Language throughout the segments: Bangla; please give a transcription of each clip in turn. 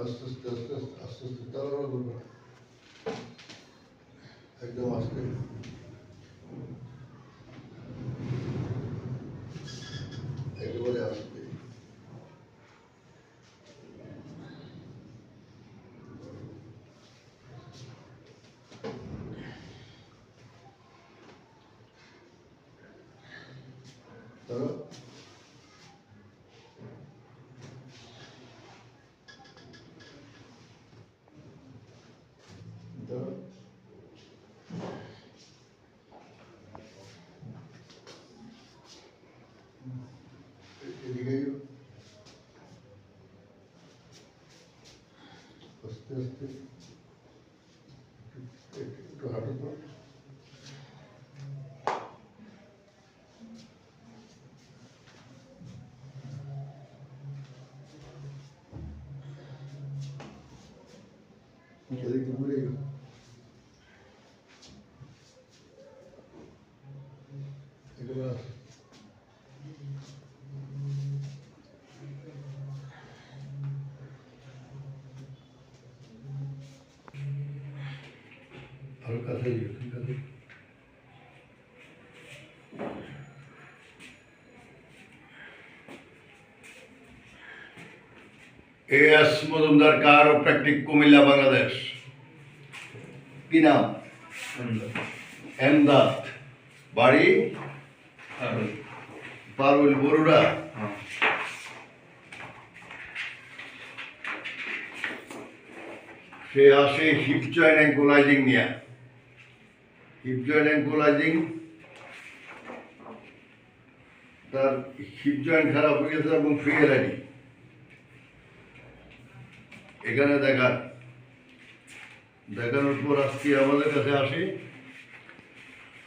আস্তে আস্তে আস্তে আস্তে আস্তে আস্তে তাড়াহুড়ো করবে না। একদম আস্তে একেবারে আস্তে তারা তারা এদিকে এসো। আস্তে আস্তে একটু- একটু হাঁটো তো এদিকে ঘুরে এসো। একেবারে আস্তে। আরও কাছে এসো, ঠিক আছে A S Majumdar chiropractic Cumilla Bangladesh? কি নাম? এমদাদ বাড়ি? পারুল। বরুড়া। সে আসে হিপ জয়েন্ট অ্যাঙ্কোলাইজিং নিয়ে। Hip joint ankylosing? তার হিপ জয়েন্ট খারাপ হয়ে গেছে এবং ফিরে রেডি এখানে দেখান দেখানোর পর আজকে আমাদের কাছে আসে।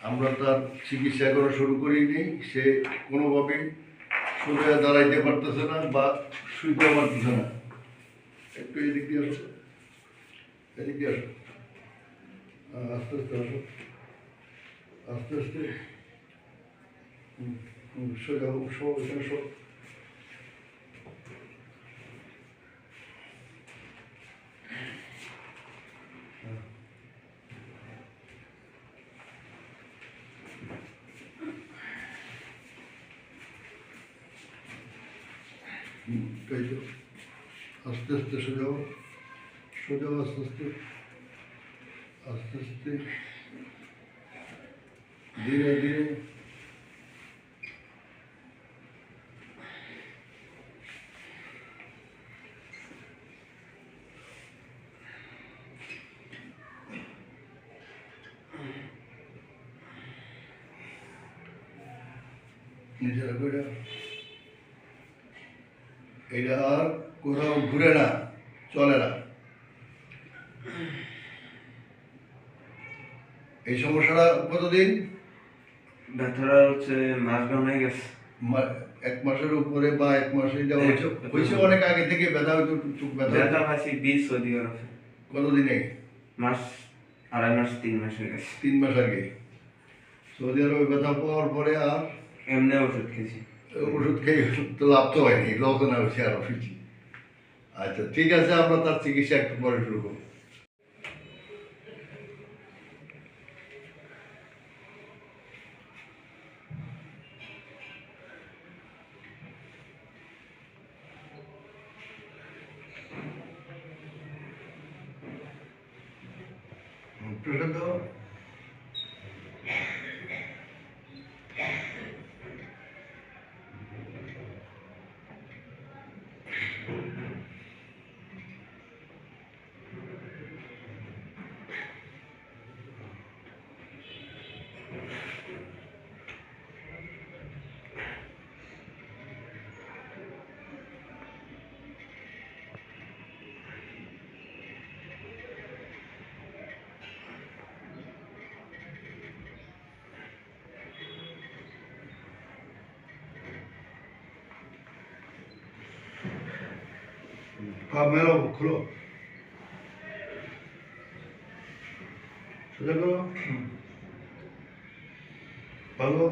আমরা তার চিকিৎসা করা শুরু করিনি সে কোনোভাবেই সোজা দাঁড়াইতে পারতেছে না বা শুইতে পারতেছে না। একটু এদিক দিয়ে আসো এদিক দিয়ে আসো আস্তে আস্তে আসো আস্তে আস্তে। হোক, এখানে শো হুম, এই তো। আস্তে আস্তে সোজাও সোজাও আস্তে আস্তে আস্তে আস্তে ধীরে ধীরে নিজেরা করে এটা আর কোথাও ঘুরে না চলে না। এই সমস্যাটা কতদিন? ব্যথাটা হচ্ছে মাস হয়ে গেছে। এক মাসের উপরে বা এক মাসে এটা হয়েছে হয়েছে অনেক আগে থেকে ব্যথা চুক ব্যথা ব্যথা সৌদি আরবে। কতদিন? আগে মাস আড়াই মাস তিন মাস হয়ে গেছে। তিন মাস আগে। সৌদি আরবে ব্যথা পাওয়ার পরে আর? এমনি ওষুধ খেয়েছি। ওষুধ খেয়ে তো লাভ তো হয়নি লস না হয়েছে আর অফিসি আচ্ছা ঠিক আছে আমরা তার চিকিৎসা একটু পরে শুরু করবো প্রেশার कामेरा को खोलो सीधा करो भागो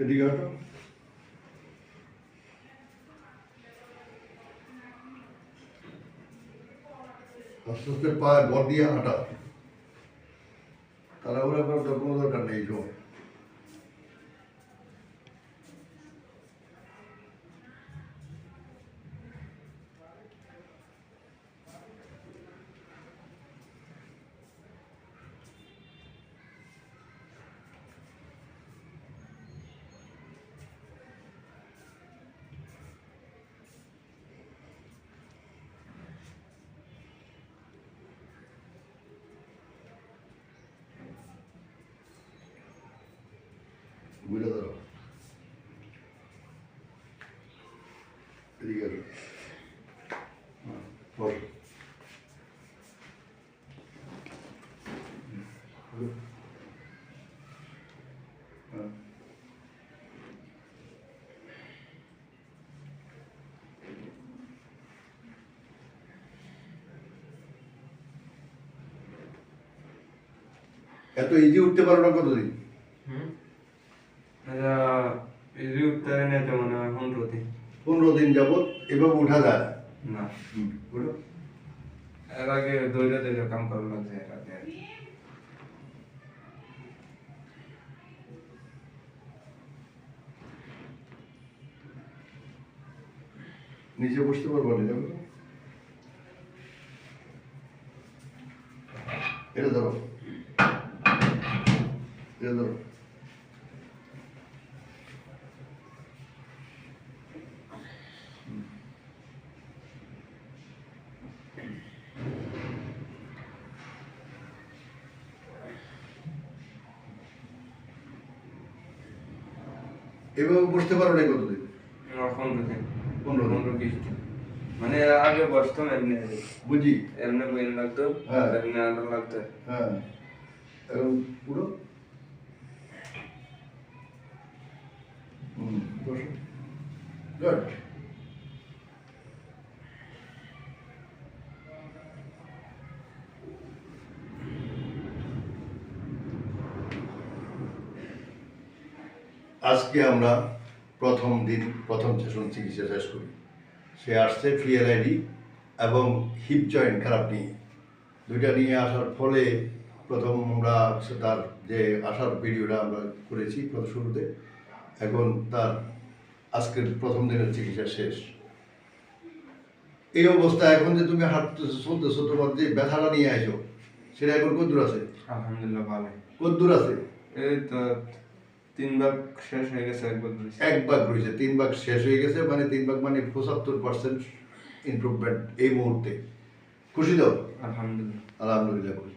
এদিকে হাঁটো আস্তে আস্তে পায়ে বর দিয়ে হাঁটা তাড়াহুড়া করার তো কোনো দরকার নেই এই ঘুরে এদিকে হুম। হ্যাঁ। এত ইজি উঠতে পারো না কতদিন হুম উত্তরে নেই তো মনে হয় পনেরো দিন। পনেরো দিন যাবত এভাবে উঠা যায়? না। এর আগে দৌড়ে দৌড়ে কাম করা লাগছে এর আগে। নিচে বসতে পারব না যাব। এটা ধরো এটা ধরো এভাবে বসতে পারো না কতদিন? পনেরো দিন। পনেরো পনেরো বিশ মানে আগে বসতাম এমনি বুঝি? এমনি বইন লাগতো হ্যাঁ। এমনি আলো লাগতো। হ্যাঁ। পুরো? হুম গুড আজকে আমরা প্রথম দিন প্রথম সেশন চিকিৎসা শেষ করি। সে আসছে ফিএলআইডি এবং হিপ জয়েন্ট খারাপ নিয়ে দুইটা নিয়ে আসার ফলে প্রথম আমরা তার যে আসার ভিডিওটা আমরা করেছি প্রথম শুরুতে এখন তার আজকের প্রথম দিনের চিকিৎসা শেষ। এই অবস্থা এখন যে তুমি হাঁটতেছো চলতেছো তোমার যে ব্যথাটা নিয়ে আইছো সেটা এখন কদ্দূর আছে? আলহামদুলিল্লাহ ভালো কদ্দূর আছে? এই তো তিন ভাগ শেষ হয়ে গেছে একবার এক ভাগ রয়েছে তিন ভাগ শেষ হয়ে গেছে মানে তিন ভাগ মানে পঁচাত্তর পার্সেন্ট ইমপ্রুভমেন্ট এই মুহূর্তে। খুশি তো? আলহামদুলিল্লাহ। আলহামদুলিল্লাহ খুশি।